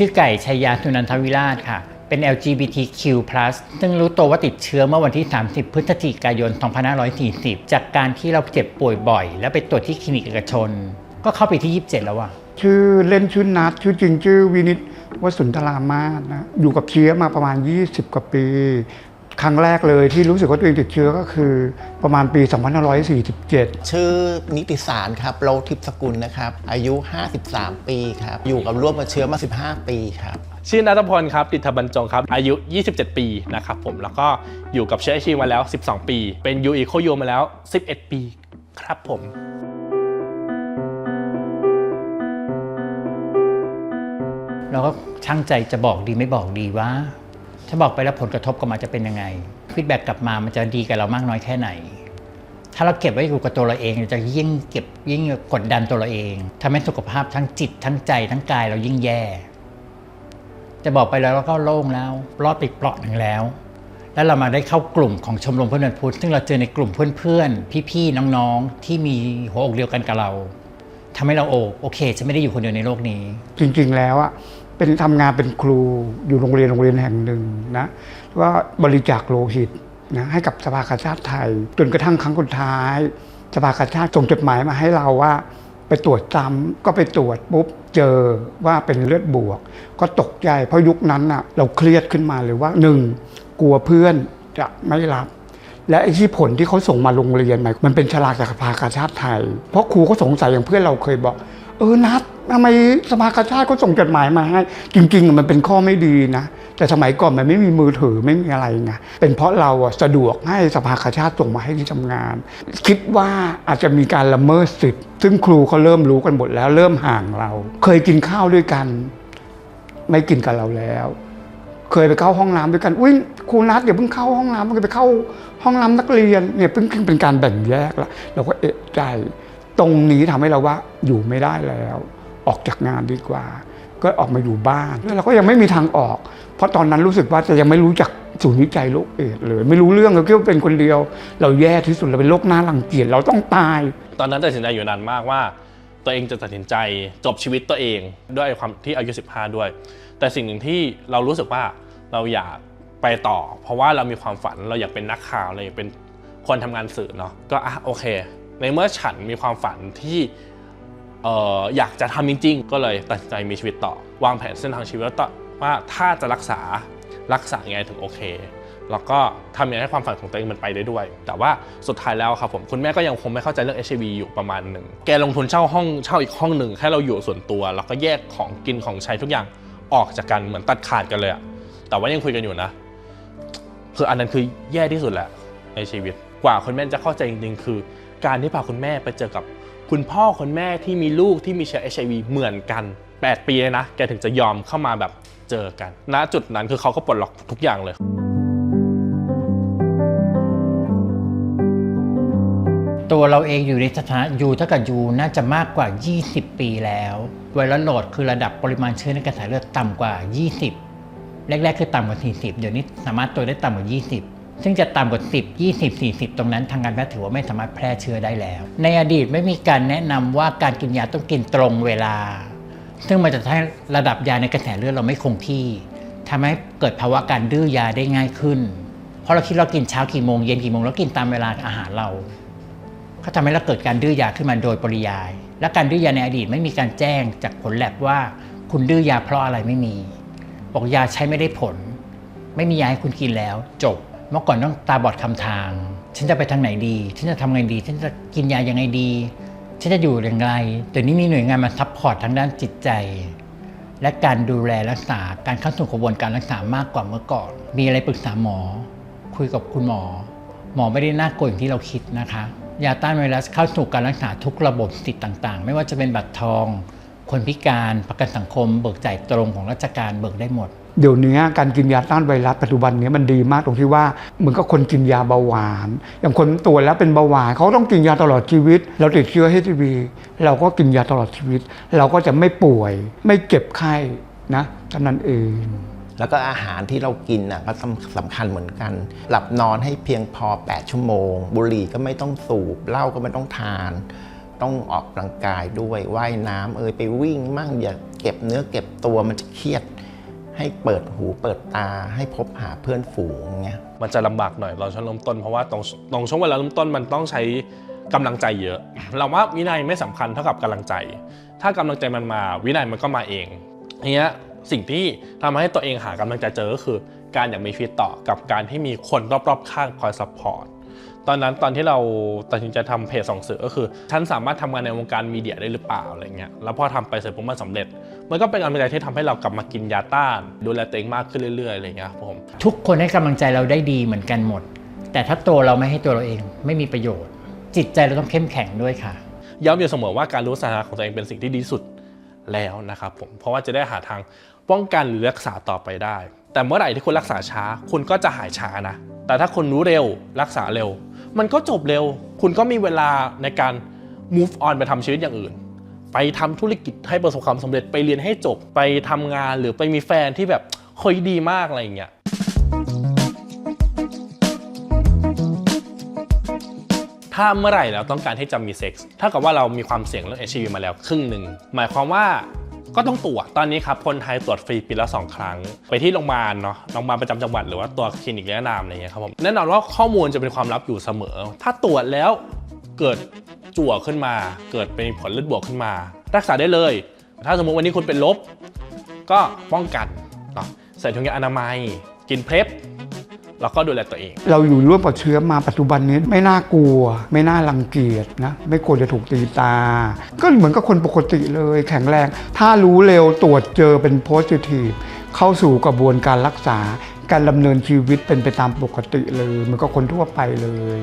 ชื่อไก่ชัยยาสุนันทวิราชค่ะ เป็น LGBTQ+ ซึ่งรู้ตัวว่าติดเชื้อเมื่อวันที่ 30 พฤศจิกายน 2540 จากการที่เราเจ็บป่วยบ่อย แล้วไปตรวจที่คลินิกเอกชน ก็เข้าไปที่ 27 แล้วอะชื่อเล่นชื่อนัดชื่อจริงชื่อวินิตวสุนทรามาศนะอยู่กับเชื้อมาประมาณ 20 กว่าปี ครั้งแรกเลยที่รู้สึกว่าตัวเองติดเชื้อก็คือประมาณปี 2547 ชื่อนิติสารครับเราทิพย์สกุลนะครับ อายุ 53 ปีครับ อยู่กับร่วมกับเชื้อมา 15 ปีครับ ชื่อนัทพลครับติถบรรจงครับ อายุ 27 ปีนะครับผม แล้วก็อยู่กับเชื้อชีมาแล้ว 12 ปี เป็นยูอีโคยูมาแล้ว 11 ปีครับผมเราก็ช่างใจจะบอกดีไม่บอกดีว่า ถ้าบอกไปแล้วผลกระทบกลับมันจะเป็นยังไงฟีดแบ็กกลับมามันจะดีกับเรามากน้อยแค่ไหน ถ้าเราเก็บไว้อยู่กับตัวเราเองเราจะยิ่งเก็บยิ่งกดดันตัวเราเองทำให้สุขภาพทั้งจิตทั้งใจทั้งกายเรายิ่งแย่ จะบอกไปแล้วเราก็โล่งแล้ว รอดไปเปราะหนึ่งแล้ว แล้วเรามาได้เข้ากลุ่มของชมรมเพื่อนพุธซึ่งเราเจอในกลุ่มเพื่อนๆพี่ๆน้องๆที่มีหัวอกเดียวกันกับเราทำให้เราโอโอเคฉันไม่ได้อยู่คนเดียวในโลกนี้ จริงๆแล้วอะ เป็นทำงานเป็นครูอยู่โรงเรียนโรงเรียนแห่งหนึ่งนะว่าบริจาคโลหิตนะให้กับสภากาชาติไทย จนกระทั่งครั้งสุดท้าย สภากาชาติส่งจดหมายมาให้เราว่า ไปตรวจซ้ำก็ไปตรวจปุ๊บเจอว่าเป็นเลือดบวก ก็ตกใจเพราะยุคนั้นอะเราเครียดขึ้นมาเลยว่าหนึ่งกลัวเพื่อนจะไม่รับและไอ้ที่ผลที่เขาส่งมาโรงเรียนมันมันเป็นฉลากจากสภากาชาติไทย เพราะครูก็สงสัยอย่างเพื่อนเราเคยบอก เออนัด ทำไมสภากาชาติเขาส่งจดหมายมาให้ จริงๆ มันเป็นข้อไม่ดีนะ แต่สมัยก่อนมันไม่มีมือถือไม่มีอะไรไงเป็นเพราะเราสะดวกให้สภากาชาติส่งมาให้ที่ทำงาน คิดว่าอาจจะมีการละเมิดสิทธิ์ ซึ่งครูเขาเริ่มรู้กันหมดแล้ว เริ่มห่างเรา เคยกินข้าวด้วยกัน ไม่กินกับเราแล้ว เคยไปเข้าห้องน้ำด้วยกันอุ้ยครูนัดอย่าเพิ่งเข้าห้องน้ำมันไปเข้าห้องน้ำนักเรียนเนี่ยเพิ่งเป็นการแบ่งแยกแล้วเราก็เอะใจตรงนี้ทำให้เราว่าอยู่ไม่ได้แล้ว ออกจากงานดีกว่า ก็ออกมาอยู่บ้านแล้วเราก็ยังไม่มีทางออก เพราะตอนนั้นรู้สึกว่าจะยังไม่รู้จักศูนย์วิจัยโรคเอดส์เลยไม่รู้เรื่องเราคิดว่าเป็นคนเดียว เราแย่ที่สุดเราเป็นโรคหน้ารังเกียจเราต้องตาย ตอนนั้นตัดสินใจอยู่นานมากว่า ตัวเองจะตัดสินใจจบชีวิตตัวเองด้วยความที่อายุ 15 ด้วย แต่สิ่งหนึ่งที่เรารู้สึกว่าเราอยากไปต่อ เพราะว่าเรามีความฝันเราอยากเป็นนักข่าวเราอยากเป็นคนทำงานสื่อเนาะก็อะโอเค ในเมื่อฉันมีความฝันที่ อออยากจะทำจริง ๆ ก็เลยตัดใจมีชีวิตต่อ วางแผนเส้นทางชีวิตต่อว่าถ้าจะรักษารักษาไงถึงโอเค แล้วก็ทำยังไงให้ความฝันของตัวเองมันไปได้ด้วย แต่ว่าสุดท้ายแล้วครับผมคุณแม่ก็ยังคงไม่เข้าใจเรื่อง HIV อยู่ประมาณหนึ่งแกลงทุนเช่าห้องเช่าอีกห้องหนึ่งให้เราอยู่ส่วนตัว แล้วก็แยกของกินของใช้ทุกอย่างออกจากกันเหมือนตัดขาดกันเลยอะแต่ว่ายังคุยกันอยู่นะคืออันนั้นคือแย่ที่สุดแหละในชีวิต กว่าคุณแม่จะเข้าใจจริงๆคือ การที่พาคุณแม่ไปเจอกับ คุณพ่อคุณแม่ที่มีลูกที่มีเชื้อ HIV เหมือนกัน 8 ปีเลยนะ แกถึงจะยอมเข้ามาแบบเจอกัน ณ จุดนั้นคือเขาก็ปลดล็อกทุกอย่างเลย ตัวเราเองอยู่ในสถานะยูเท่ากับยูน่าจะมากกว่า 20 ปีแล้วไวรัสโหลดคือระดับปริมาณเชื้อในกระแสเลือดต่ำกว่า 20 แรกๆคือต่ำกว่า 40 เดี๋ยวนี้สามารถตัวได้ต่ำกว่า 20 ซึ่งจะต่ำกว่า 10 20 40 ตรงนั้นทางการแพทย์ถือว่าไม่สามารถแพร่เชื้อได้แล้ว ในอดีตไม่มีการแนะนำว่าการกินยาต้องกินตรงเวลา ซึ่งมันจะทำให้ระดับยาในกระแสเลือดเราไม่คงที่ทำให้เกิดภาวะการดื้อยาได้ง่ายขึ้น เพราะเราคิดเรากินเช้ากี่โมงเย็นกี่โมงแล้วกินตามเวลาอาหารเราก็ทำให้เราเกิดการดื้อยาขึ้นมาโดยปริยาย และการดื้อยาในอดีตไม่มีการแจ้งจากผลแลบว่าคุณดื้อยาเพราะอะไรไม่มี บอกยาใช้ไม่ได้ผล ไม่มียาให้คุณกินแล้วจบ เมื่อก่อนต้องตาบอดคำทาง ฉันจะไปทางไหนดี ฉันจะทำไงดี ฉันจะกินยายังไงดี ฉันจะอยู่อย่างไรเดี๋ยวนี้มีหน่วยงานมาซัพพอร์ตทางด้านจิตใจ และการดูแลรักษา การเข้าสู่กระบวนการรักษามากกว่าเมื่อก่อน มีอะไรปรึกษาหมอ คุยกับคุณหมอ หมอไม่ได้น่ากลัวอย่างที่เราคิดนะคะ ยาต้านไวรัสเข้าสู่การรักษาทุกระบบสิทธิ์ต่าง ๆ ไม่ว่าจะเป็นบัตรทอง คนพิการ ประกันสังคม เบิกจ่ายตรงของราชการเบิกได้หมด เดี๋ยวนี้การกินยาต้านไวรัสปัจจุบันนี้มันดีมากตรงที่ว่าเหมือนกับคนกินยาเบาหวาน อย่างคนตรวจแล้วเป็นเบาหวานเขาต้องกินยาตลอดชีวิต เราติดเชื้อ HIV เราก็กินยาตลอดชีวิต เราก็จะไม่ป่วย ไม่เจ็บไข้นะเท่านั้นเองแล้วก็อาหารที่เรากินน่ะก็สำสำคัญเหมือนกัน หลับนอนให้เพียงพอ 8 ชั่วโมง บุหรี่ก็ไม่ต้องสูบเหล้าก็ไม่ต้องทาน ต้องออกกำลังกายด้วยว่ายน้ำเอยไปวิ่งมั่งอย่าเก็บเนื้อเก็บตัวมันจะเครียด ให้เปิดหูเปิดตาให้พบหาเพื่อนฝูงเงี้ยมันจะลำบากหน่อยตอนช่วงเริ่มต้นเพราะว่าตรงตรงช่วงเวลาเริ่มต้นมันต้องใช้กำลังใจเยอะ เราว่าวินัยไม่สำคัญเท่ากับกำลังใจ ถ้ากำลังใจมันมา วินัยมันก็มาเองทีเนี้ยสิ่งที่ทำให้ตัวเองหากำลังใจเจอก็คือ การอยากมีชีวิตต่อกับการที่มีคนรอบๆข้างคอยซัพพอร์ตตอนนั้นตอนที่เราตัดสินใจทำเพจสองสื่อก็คือ ฉันสามารถทำงานในวงการมีเดียได้หรือเปล่าอะไรเงี้ยแล้วพอทำไปเสร็จผมมันสำเร็จ มันก็เป็นกำลังใจที่ทำให้เรากลับมากินยาต้าน ดูแลตัวเองมากขึ้นเรื่อยๆอะไรเงี้ยครับผมทุกคนให้กำลังใจเราได้ดีเหมือนกันหมด แต่ถ้าตัวเราไม่ให้ตัวเราเองไม่มีประโยชน์ จิตใจเราต้องเข้มแข็งด้วยค่ะ ย้ำอยู่เสมอว่าการรู้สถานะของตัวเองเป็นสิ่งที่ดีที่สุดแล้วนะครับผมเพราะว่าจะได้หาทางป้องกันหรือรักษาต่อไปได้ แต่เมื่อไหร่ที่คุณรักษาช้า คุณก็จะหายช้านะ แต่ถ้าคุณรู้เร็วรักษาเร็ว มันก็จบเร็ว คุณก็มีเวลาในการ move on ไปทำชีวิตอย่างอื่น ไปทำธุรกิจให้ประสบความสำเร็จไปเรียนให้จบไปทำงานหรือไปมีแฟนที่แบบเฮ้ยดีมากอะไรอย่างเงี้ยถ้าเมื่อไหร่เราต้องการที่จะมีเซ็กส์เท่ากับว่าเรามีความเสี่ยงเรื่อง HIV มาแล้วครึ่งหนึ่งหมายความว่าก็ต้องตรวจ ตอนนี้ครับ คนไทยตรวจฟรีปีละ 2 ครั้ง ไปที่โรงพยาบาลเนาะ โรงพยาบาลประจำจังหวัดหรือว่าตัวคลินิกแนะนำอะไรเงี้ยครับผม แน่นอนว่าข้อมูลจะเป็นความลับอยู่เสมอ ถ้าตรวจแล้วเกิด จั่วขึ้นมา เกิดเป็นผลเลือดบวกขึ้นมา รักษาได้เลย ถ้าสมมติวันนี้คุณเป็นลบ ก็ป้องกันเนาะใส่ถุงยางอนามัย กินเพลฟแล้วก็ดูแลตัวเอง เราอยู่ร่วมกับเชื้อมาปัจจุบันนี้ไม่น่ากลัว ไม่น่ารังเกียจนะไม่ควรจะถูกตีตา ก็เหมือนกับคนปกติเลยแข็งแรง ถ้ารู้เร็วตรวจเจอเป็นโพสิทีฟเข้าสู่กระบวนการรักษา การดำเนินชีวิตเป็นไปตามปกติเลยเหมือนกับคนทั่วไปเลย